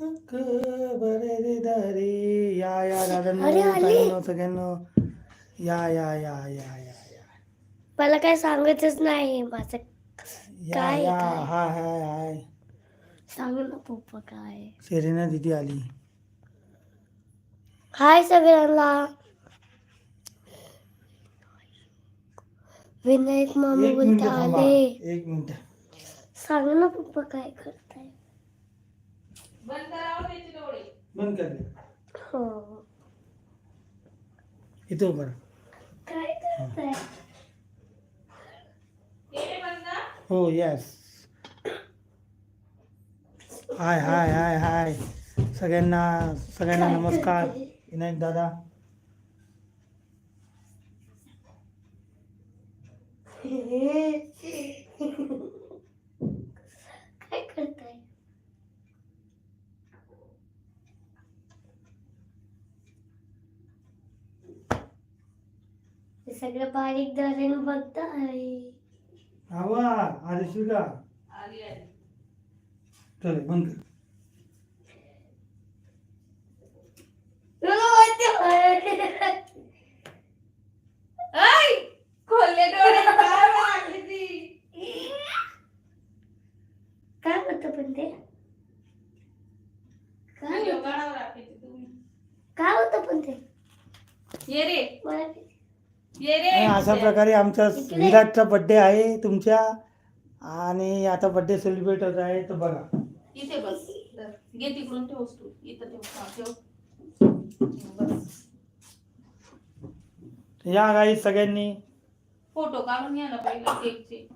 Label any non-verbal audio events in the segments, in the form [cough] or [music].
बरे या या. ताईंनो, सगळ्यांनो या या या या या या मला काय सांगायचंच नाही माझं काय? हाय हाय हाय सांग ना पप्पा काय सेरेना दिदी आली हाय सगळ्यांना विनायक मामा बोलता आले एक मिनिट सांग ना पप्पा काय करताय बंद कर रे. हो. इथं उभं राहा. काय करताय? हो येस हाय हाय हाय हाय. सगळ्यांना सगळ्यांना काय नमस्कार. करते? विनायक दादा काय करताय हे सगळं बारीक झाल्याने बघताय हवा आली का चल बंद कर काय होतं पण ते काय होतं? काय होतं पण ते ये रे मला ये रे आणि अशा प्रकारे आमचा विराटचा बर्थडे आहे तुमच्या. आणि आता बर्थडे सेलिब्रेट होत आहे तर बघा. इथे बस. घे तिकडून ठेवस तू इथं ठेव. हा, ठेव. बस. या गाई सगळ्यांनी. फोटो काढून घ्या ना पहिला केकचे.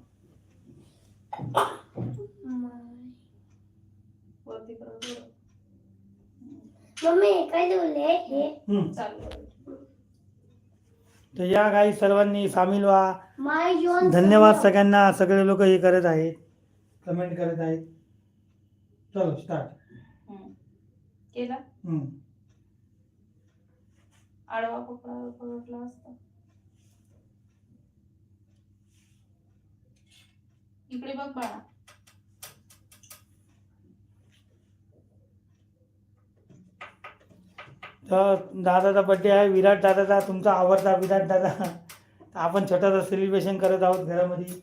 वरती. मम्मी काय लिहिलंय हे? हम्म. चालू. तर या गाई सर्वांनी सामील व्हा. धन्यवाद सगळ्यांना. सगळे लोक हे करत आहेत. कमेंट करत आहेत. चलो स्टार्ट. केला. आडवा पकडा पकडला असता. इकडे बघ बाळा. तर दादाचा बर्थडे आहे. विराट दादाचा तुमचा आवडता विराट दादा. आपण छोटासा सेलिब्रेशन करत आहोत घरामध्ये.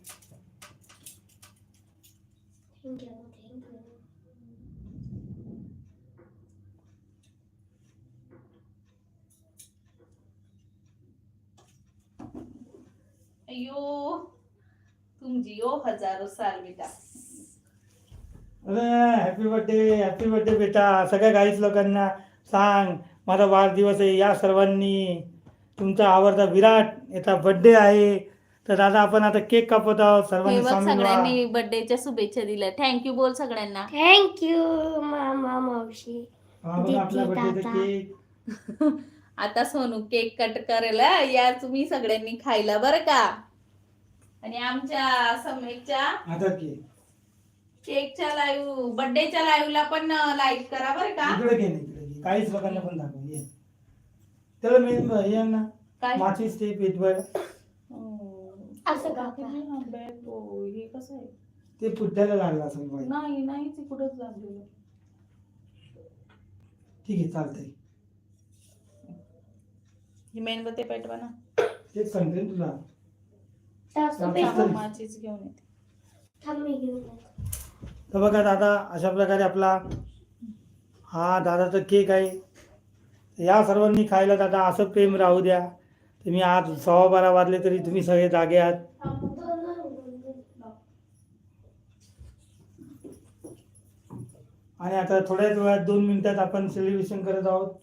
अयो तुम जियो हजारो साल बेटा. अरे हॅपी बर्थडे हॅपी बर्थडे बेटा. सगळ्या गाईच लोकांना सांग. माझा वाढदिवस आहे. या सर्वांनी तुमचा आवडता विराट याचा बर्थडे आहे. तर दादा आपण आता केक कापत आहोत. हे सर्वांनी बघ सामील व्हा. सगळ्यांनी बर्थडेच्या शुभेच्छा दिल्या. थँक्यू बोल सगळ्यांना. थँक्यू मामा मावशी. हा बघा आपला दीदी, बर्थडेचा दादा. केक [laughs] आता सोनू केक कट करायला. या तुम्ही सगळ्यांनी खायला बरं का? आणि आमच्या आता केक केकच्या लाईव्ह बर्थडेच्या लाईव्हला पण लाईक करा बरं का? इकडे घे ना, इकडे घे. काहीच लोकांना पण दाखव. त्याला मेन हे ना काय माचीस ते पेटवायला हो. असं का किती लांब आहे तो? हे कसं आहे ते पुठ्याला लागला असेल बाई नाही नाही ते कुठंच लागलेलं ठीक आहे चालतंय ही मेणबत्ती पेटवा ना तेच सांगते ना तुला सासूबाई चालतंय. बघ. माझीच घेऊन येते थांब मी घेऊन येते. तर बघा दादा अशा प्रकारे आपला हा दादाचा केक आहे या सर्वांनी खायला दादा असं प्रेम राहू द्या. तुम्ही आज सव्वा बारा वाजले तरी तुम्ही सगळे जागे आहात. आणि आता थोड्याच वेळात दोन मिनिटात आपण सेलिब्रेशन करत आहोत.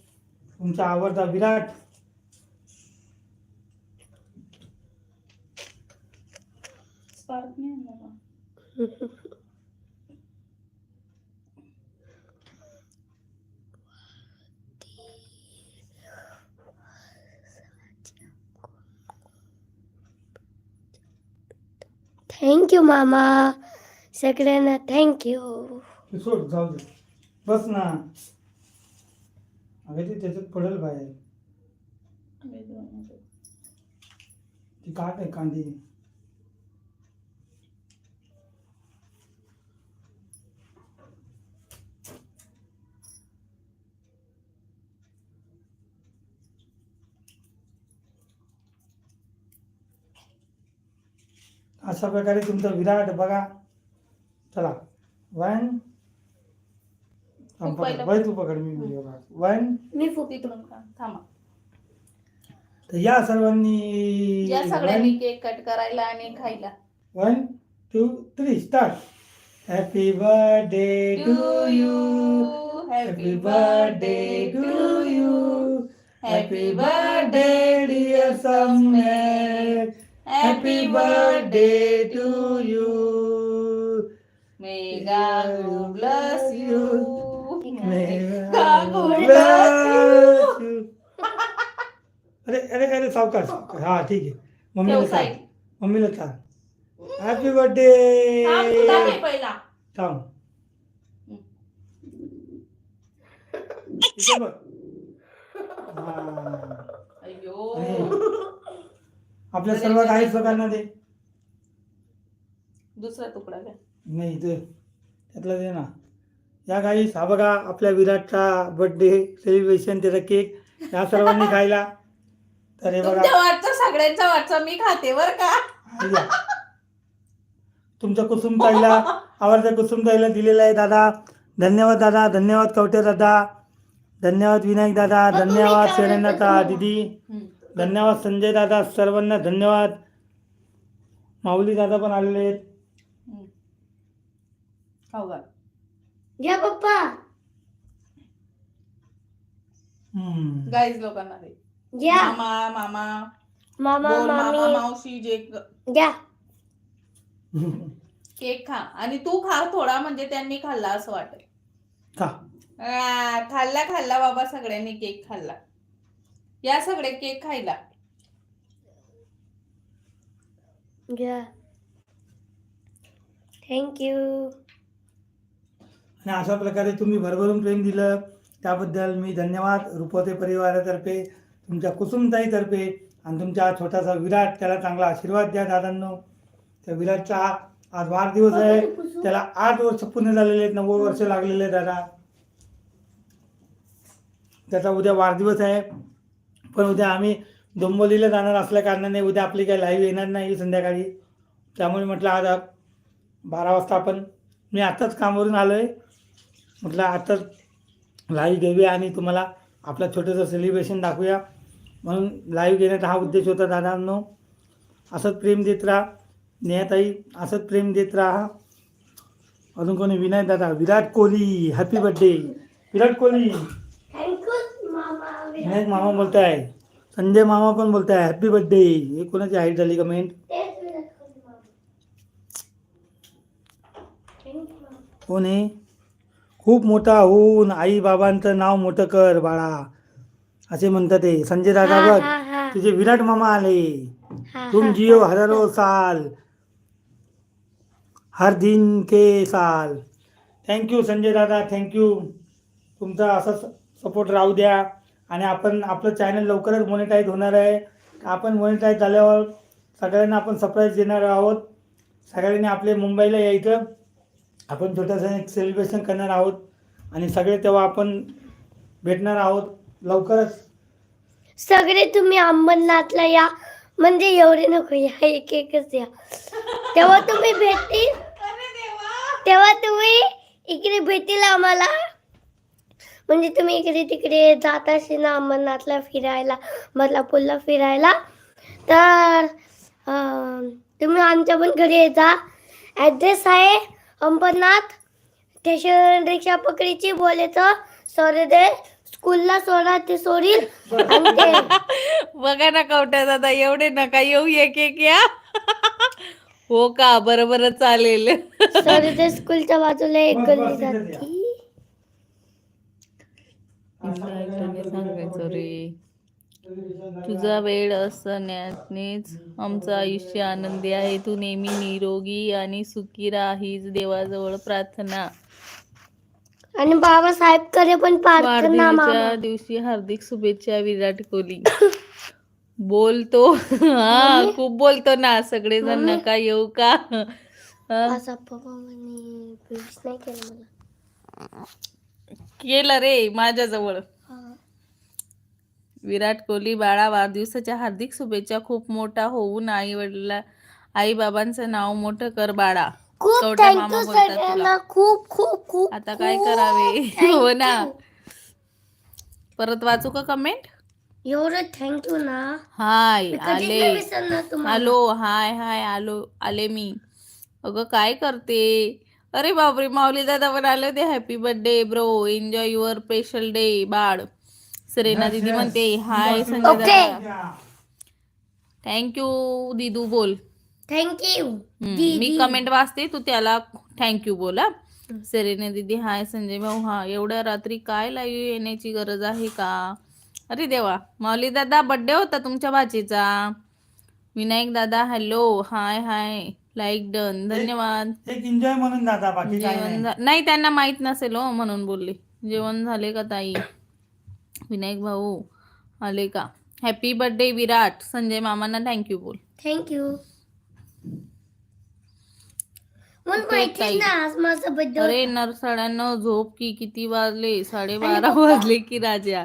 तुमचा आवडता विराट. स्पार्क [laughs] थँक्यू मामा सगळ्यांना थँक्यू ते सोड जाऊ दे. बस ना. अगं ते त्याच्यात पडेल बाहेर. ती काट आहे कांदी. अशा प्रकारे तुमचं विराट बघा. चला. वन. बाई तू पकड मी व्हिडिओ वन मी फुक. थांबा. तर या सर्वांनी या सगळ्यांनी केक कट करायला आणि खायला. One two three start happy birthday to you happy birthday to you happy birthday dear सम्मेट happy birthday to you may God bless you. God अरे अरे अरे सावकाश सावकाश हा ठीक आहे. मम्मीला side. मम्मीला हॅपी बर्थडे थांब, पहिला. बघ. हा. आपल्या सर्व काही लोकांना दे. दुसरा तुकडा घ्या. नाही इथे त्यातलं दे ना. या गाईस हा बघा आपल्या विराटचा बर्थडे सेलिब्रेशन त्याचा केक या सर्वांनी [laughs] खायला. तर हे बघा. तुमच्या वाटचं सगळ्यांचा वाटचा मी खाते बर का? घ्या. तुमच्या कुसुम ताईला [laughs] आवडत्या कुसुम ताईला दिलेला आहे दादा. धन्यवाद दादा. धन्यवाद कवटे दादा. धन्यवाद विनायक दादा. मग तुम्ही धन्यवाद काय म्हणता दिदी. हम्म. धन्यवाद संजय दादा. सर्वांना धन्यवाद. माऊली दादा पण आलेले आहेत. हम्म. खाऊ घाल. घ्या पप्पा. हम्म. गाईज लोकांना दे. घ्या. मामा मामा. मामा बोल, मामा मामी. मावशी जे घ्या. केक खा. आणि तू खा थोडा म्हणजे त्यांनी खाल्ला असं वाटेल खा. आ, खाल्ला खाल्ला बाबा सगळ्यांनी केक खाल्ला. या सगळे केक खायला. घ्या. थँक्यू आणि अशा प्रकारे तुम्ही भरभरून प्रेम दिलं. त्याबद्दल मी धन्यवाद. रुपवते परिवारातर्फे तुमच्या कुसुमताईतर्फे आणि तुमच्या छोटासा विराट त्याला चांगला आशीर्वाद द्या दादांनो. त्या विराटचा आज वाढदिवस आहे. त्याला आठ वर्ष पूर्ण झालेले आहेत. नव्वद वर्ष लागलेले आहेत दादा. त्याचा उद्या वाढदिवस आहे. पण उद्या आम्ही डोंबोलीला जाणार असल्या कारणाने उद्या आपली काही लाईव्ह येणार नाही संध्याकाळी. त्यामुळे म्हटलं आज बारा वाजता आपण मी आत्ताच कामावरून आलो आहे म्हटलं आत्ताच लाईव्ह घेऊया आणि तुम्हाला आपलं छोटंसं सेलिब्रेशन दाखवूया. म्हणून लाईव्ह घेण्याचा हा उद्देश होता दादांनो. असंच प्रेम देत राहा. नेहाताई असंच प्रेम देत राहा. अजून कोणी? विनय दादा विराट कोहली हॅपी बर्थडे विराट कोहली. विनायक मामा बोलताय संजय मामा पण बोलताय हॅपी बर्थडे हे? कोणाची हाईट झाली कमेंट कोण आहे खूप मोठा होऊन आई बाबांचं नाव मोठं कर बाळा। असे म्हणतात ते संजय दादा बघ. तुझे विराट मामा आले। तुम हा. हजारो साल। हर दिन के साल। थँक्यू संजय दादा। थँक्यू तुमचा असंच सपोर्ट राहू द्या। आणि आपण आपलं चॅनल लवकरच मोनिटाईज होणार आहे. आपण मोनिटाईज झाल्यावर सगळ्यांना आपण सरप्राईज देणार आहोत. सगळ्यांनी आपले मुंबईला यायचं आपण छोटंसं एक सेलिब्रेशन करणार आहोत. आणि सगळे तेव्हा आपण भेटणार आहोत. लवकरच. सगळे तुम्ही अंबरनाथला या. म्हणजे एवढे नको या. एक एकच या. तेव्हा तुम्ही भेटतील. तेव्हा तुम्ही इकडे भेटतील आम्हाला. म्हणजे तुम्ही इकडे तिकडे जात असेल ना अंबरनाथला फिरायला बदलापूरला फिरायला तर तुम्ही आमच्या पण घरी येता ॲड्रेस आहे अंबरनाथ स्टेशन रिक्षा पकडीची बोलायचं सॉरी दे स्कूलला सोडा ते सोडील. [laughs] बघा ना कवट्या दादा एवढे नका येऊ एक एक या. [laughs] हो का? बरं बरं चालेल. सॉरी ते स्कूलच्या बाजूला एक गल्ली बस, सांगायचं रे. तुझा वेळ असण्यानेच आमचं आयुष्य आनंदी आहे. तू नेहमी निरोगी आणि सुखी राहा हीच देवाजवळ प्रार्थना. आणि बाबासाहेबकडे पण प्रार्थना मामा वाढदिवसाच्या दिवशी हार्दिक शुभेच्छा विराट कोहली. बोलतो. हा खूप बोलतो ना. सगळेजण मम्मी. नका येऊ का? हा, असा पप्पा म्हणे विश नाही केलं मला. केलं रे माझ्याजवळ. विराट कोहली बाळा वाढदिवसाच्या हार्दिक शुभेच्छा. खूप मोठा होऊन आई वडिला आई बाबांचं नाव मोठं कर बाळा. मामा बोलतात तुला. खूप खूप खूप आता काय करावे? [laughs] हो ना. परत वाचू का कमेंट एवढं थँक्यू ना. हाय आले. आलो हाय हाय आलो आले मी. अगं काय करते? अरे बापरे माऊली दादा पण आले होते. Happy birthday bro enjoy your special day बाळ. सरेना दीदी. म्हणते हाय. संजय. दादा. या. थँक्यू दिदू बोल. थँक्यू मी कमेंट वाचते तू त्याला थँक्यू बोल हा. सेरेने दीदी हाय संजय भाऊ. हा एवढ्या रात्री काय लाईव्ह येण्याची गरज आहे का? अरे देवा माऊली दादा बर्थडे होता तुमच्या भाचीचा विनायक दादा hello hi hi like done धन्यवाद. एक एन्जॉय म्हणून दादा बाकी काय जेवण नाही. झा- नाही त्यांना माहीत नसेल हो म्हणून बोलले. जेवण झाले का ताई? विनायक भाऊ आले का? Happy birthday Virat. संजय मामांना थँक्यू बोल. थँक्यू मला Okay, माहितीच ताई. ना आज माझा बर्थडे अरे नरसाळ्यांना झोप की किती वाजले? साडेबारा वाजले की राजा.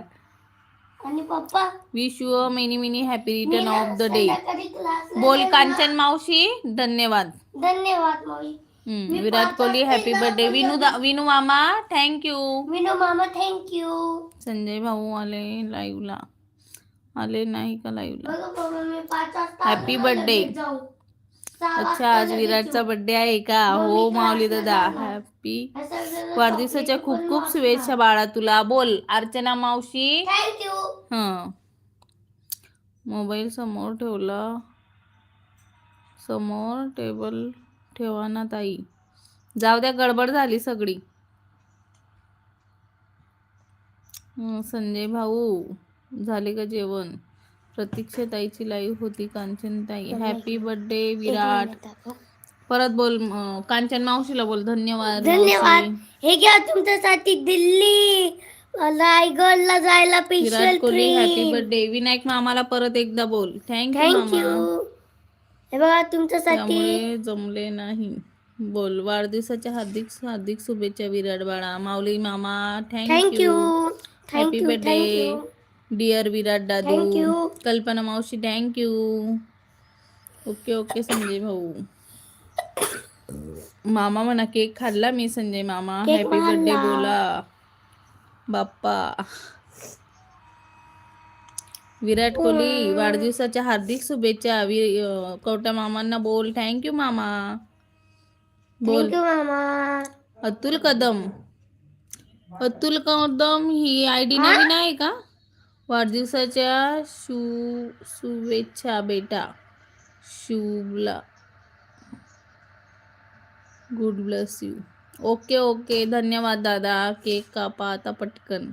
आणि पप्पा wish you many many happy return of the day बोल कांचन मावशी धन्यवाद. धन्यवाद माऊली हम्म, Virat Kohli happy happy birthday Vinu Vinu मामा थँक्यू विनू मामा थँक्यू संजय भाऊ आले लाईव्हला आले नाही का लाईव्हला बघा बाबा अच्छा आज विराटचा. बर्थडे आहे का? हो माऊली दादा. हॅपी वाढदिवसाच्या खूप खूप. शुभेच्छा बाळा तुला. बोल अर्चना मावशी. हं. मोबाईल समोर ठेवला. समोर टेबल ठेवा ना ताई. जाऊ द्या गडबड झाली सगळी. संजय भाऊ झाले का जेवण? प्रतीक्षा ताईची लाईव्ह होती कांचन ताई हॅपी बर्थडे विराट. परत बोल अं, कांचन मावशीला बोल. धन्यवाद धन्यवाद. मावशी. हे घ्या तुमच्यासाठी दिल्ली. रायगडला जायला special Virat Kohli happy train birthday Vinayak मामाला परत एकदा बोल. थँक्यू थँक्यू मामा. हे बघा तुमच्यासाठी. त्यामुळे जमले नाही. बोल. वाढदिवसाच्या हार्दिक हार्दिक शुभेच्छा विराट बाळा. माऊली मामा thank you thank you happy thank you birthday thank you dear Virat दादू. कल्पना मावशी थँक्यू ओके ओके संजय भाऊ मामा म्हणा केक खाल्ला मी संजय मामा Cake हॅपी बर्थडे बोला बाप्पा विराट कोहली वाढदिवसाच्या हार्दिक शुभेच्छा कवटा मामांना बोल थँक्यू मामा बोल मामा अतुल कदम अतुल कदम ही आय डी नवीन आहे का वाढदिवसाच्या शु शुभेच्छा बेटा. शुभला. Good bless you. Okay okay. धन्यवाद दादा. केक कापा आता पटकन.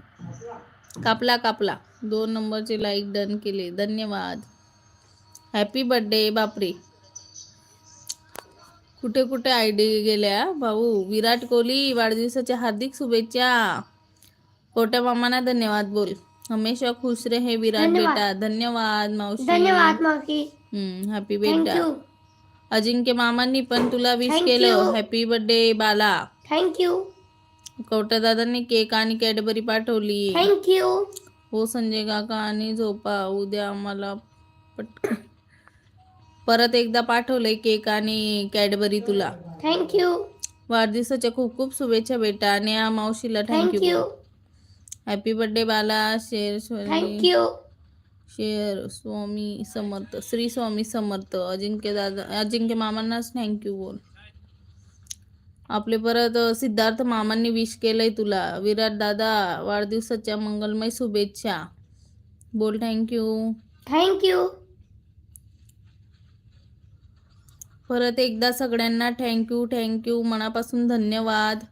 कापला कापला. दोन नंबरचे लाईक डन केले. धन्यवाद. हॅपी बर्थडे बापरे. कुठे कुठे आय डी गेल्या? भाऊ विराट कोहली वाढदिवसाच्या हार्दिक शुभेच्छा. कोट्या मामांना धन्यवाद बोल. हमेशा खुश रहे विराट. बेटा। धन्यवाद मावशी। धन्यवाद मावशी। हॅपी बेटा। अजिंक्य मामांनी पण तुला विश केलं. हॅपी बर्थडे बाला। थँक्यू कवटा दादांनी केक आणि कॅडबरी पाठवली। थँक्यू हो संजय काका आणि झोपा उद्या आम्हाला पटकन परत एकदा पाठवलंय केक आणि कॅडबरी तुला। थँक्यू वाढदिवसाच्या खूप खूप शुभेच्छा बेटा आणि या मावशीला thank you happy birthday Bala share thank you share Swami Samarth Shri Swami Samarth Ajinkya दादा अजिंक्य मामांनाच थँक्यू बोल आपले परत सिद्धार्थ मामांनी विश केलंय तुला. विराट दादा वाढदिवसाच्या मंगलमय शुभेच्छा. बोल थँक्यू थँक्यू परत एकदा सगळ्यांना थँक्यू थँक्यू मनापासून धन्यवाद.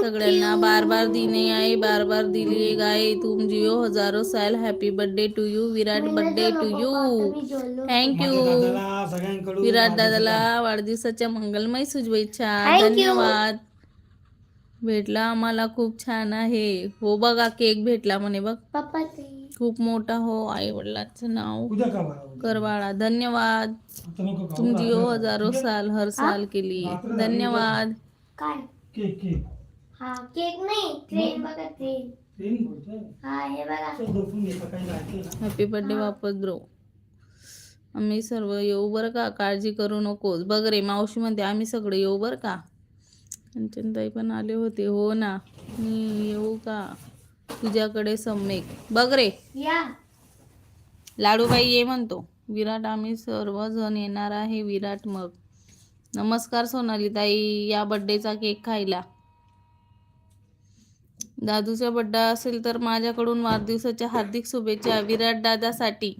सगळ्यांना बार बार दिने आए बार बार दिलिए गाए तुम जियो हजारो साल. Happy birthday to you Virat birthday to you thank you Virat दादाला वाढदिवसाच्या मंगलमय शुभेच्छा. धन्यवाद. भेटला आम्हाला खूप छान आहे. हो बघा केक भेटला म्हणे बघ. खूप मोठा हो आई वडिलांचं नाव? करवाळा. धन्यवाद. तुम जियो रात्र- हजारो साल हर साल के लिए. धन्यवाद. काय? Cake cake. हा केक नाही ट्रेन बघा ट्रेन ट्रेन बोलतोय? हा हे बघा. चल, झोपून घे सकाळी जायचं ना. हॅपी बर्थडे वापस ब्रो आम्ही सर्व येऊ बरं का? काळजी करू नकोस. बघ रे मावशी म्हणते आम्ही सगळे येऊ बरं का? कंचनताई पण आले होते. हो ना. मी येऊ का? तुझ्याकडे सम्यक. बघ रे. या. लाडूबाई ये म्हणतो. विराट आम्ही सर्वजण येणार आहे विराट मग. नमस्कार सोनाली ताई या बड्डेचा केक खायला. दादूचा बड्डा असेल तर माझ्याकडून वाढदिवसाच्या हार्दिक शुभेच्छा विराट दादासाठी.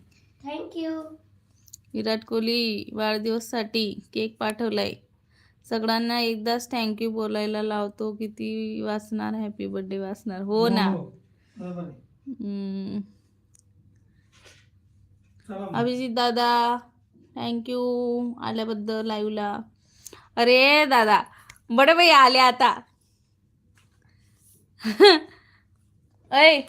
थँक्यू विराट कोहली वाढदिवससाठी केक पाठवलाय. सगळ्यांना एकदाच थँक्यू बोलायला लावतो. किती वाचणार हॅपी बर्थडे वाचणार. हो ना? बरोबर आहे. हम्म. चला मग. अभिजित दादा थँक्यू आल्याबद्दल लाईव्हला अरे दादा बडे बाई आले आता. ऐ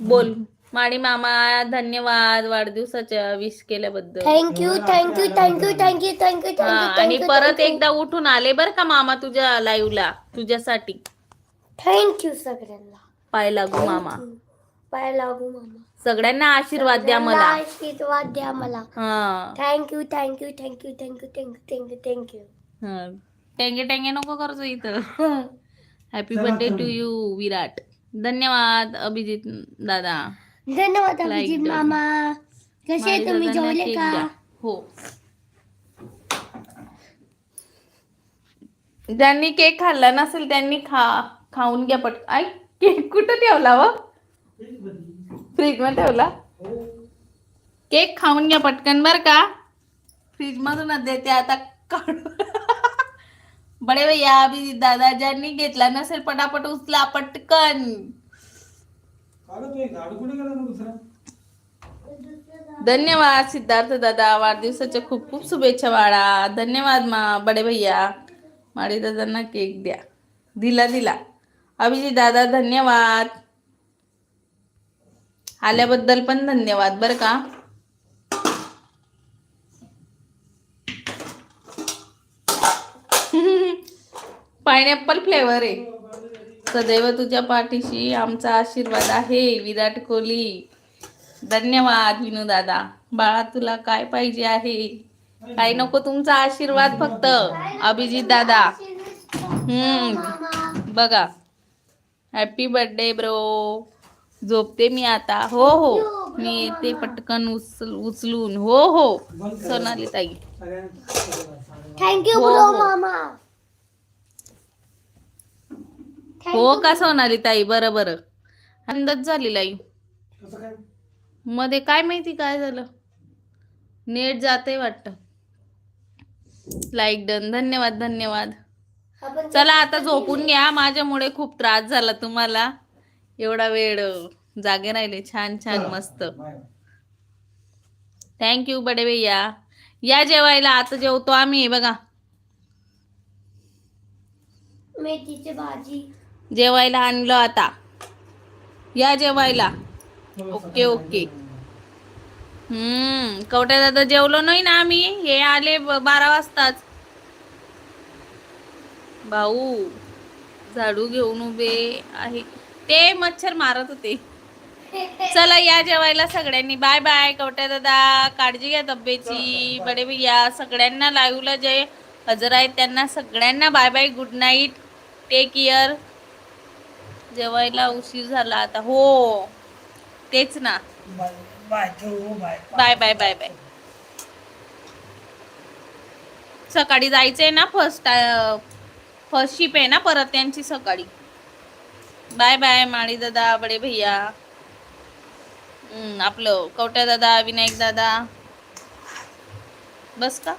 बोल. माडी मामा धन्यवाद वाढदिवसाच्या विश केल्याबद्दल. Thank you thank you thank you thank you thank you हा आणि परत एकदा उठून आले बर का मामा तुझ्या लाईव्हला तुझ्यासाठी. थँक्यू सगळ्यांना. पाय लागू मामा. पाय लागू मामा. सगळ्यांना आशीर्वाद द्या मला. आशीर्वाद द्या मला. हा. Thank you thank you thank you thank you thank you thank you thank you हा. टेंगे टेंगे नको करतो इथं. Happy birthday. To you Virat. धन्यवाद अभिजित दादा. धन्यवाद Like अभिजित done. मामा. कसे तुम्ही? दादांना जेवले cake का? द्या. हो. ज्यांनी केक खाल्ला नसेल त्यांनी खा खाऊन घ्या पट आय केक कुठं ठेवला व? फ्रीजमध्ये ठेवला? केक खाऊन घ्या पटकन बर का. फ्रीज मधूनच देते आता काढू बडे भैया अभि दादा ज्यांनी घेतला नसेल पटापट उचला पटकन. धन्यवाद सिद्धार्थ दादा वाढदिवसाच्या खूप खूप शुभेच्छा बाळा. धन्यवाद मा बडे भैया. माडे दादांना केक द्या. दिला दिला. अभिजित दादा धन्यवाद. आल्याबद्दल पण धन्यवाद बरं का? पायनॅपल फ्लेवर आहे. सदैव तुझ्या पाठीशी आमचा आशीर्वाद आहे विराट कोहली. धन्यवाद विनू दादा. बाळा तुला काय पाहिजे आहे? काय नको तुमचा आशीर्वाद फक्त. अभिजित दादा. हम्म बघा. हॅपी बर्थडे ब्रो झोपते मी आता. हो हो. मी येते पटकन उचल उचलून. हो हो. सोनाली ताई. थँक्यू हो, ब्रो हो. मामा हो का सोनाली ताई? बरं बरं. अंदाज झालेला काय? मध्ये काय माहिती काय झालं? नेट जाते वाटतं. लाईक डन धन्यवाद धन्यवाद. चला आता झोपून घ्या. माझ्यामुळे खूप त्रास झाला तुम्हाला. एवढा वेळ जागे राहिले. छान छान मस्त. थँक्यू बडे भैया या जेवायला आता जेवतो आम्ही बघा. मेथीची भाजी. जेवायला आणलं आता. या जेवायला. ओके ओके हम्म कवट्या दादा जेवलो नाही ना आम्ही? हे आले बारा वाजताच. भाऊ झाडू घेऊन उभे आहे. ते मच्छर मारत होते. चला या जेवायला सगळ्यांनी. बाय बाय कवट्या दादा. काळजी घ्या तब्येची बडे भैया सगळ्यांना लाईव्हला जे हजर आहेत त्यांना सगळ्यांना bye bye good night. Take care जेवायला उशीर झाला आता. हो. तेच ना. Bye bye bye bye. Bye bye bye सकाळी जायचंय ना फर्स्ट फर्स्ट शिप आहे ना परत त्यांची सकाळी? बाय बाय माळी दादा बडे भैया. आपलं कवट्या दादा विनायक दादा. बस का?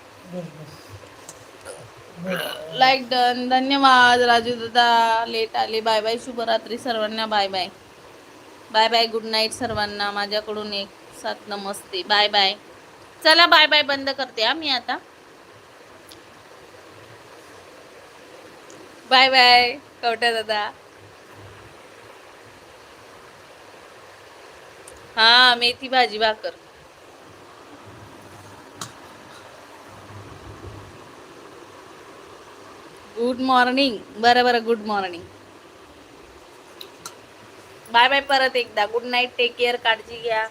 लाईक डन धन्यवाद राजू दादा. लेट आले. बाय बाय शुभरात्री सर्वांना. Bye bye bye bye good night सर्वांना. माझ्याकडून एक सात नमस्ते. बाय बाय चला बाय बाय बंद करते हा मी आता. बाय बाय कवट्या दादा. हा मेथी भाजी भाकर. गुड मॉर्निंग बरं बरं गुड मॉर्निंग बाय बाय परत एकदा. गुड नाईट टेक केअर काळजी घ्या.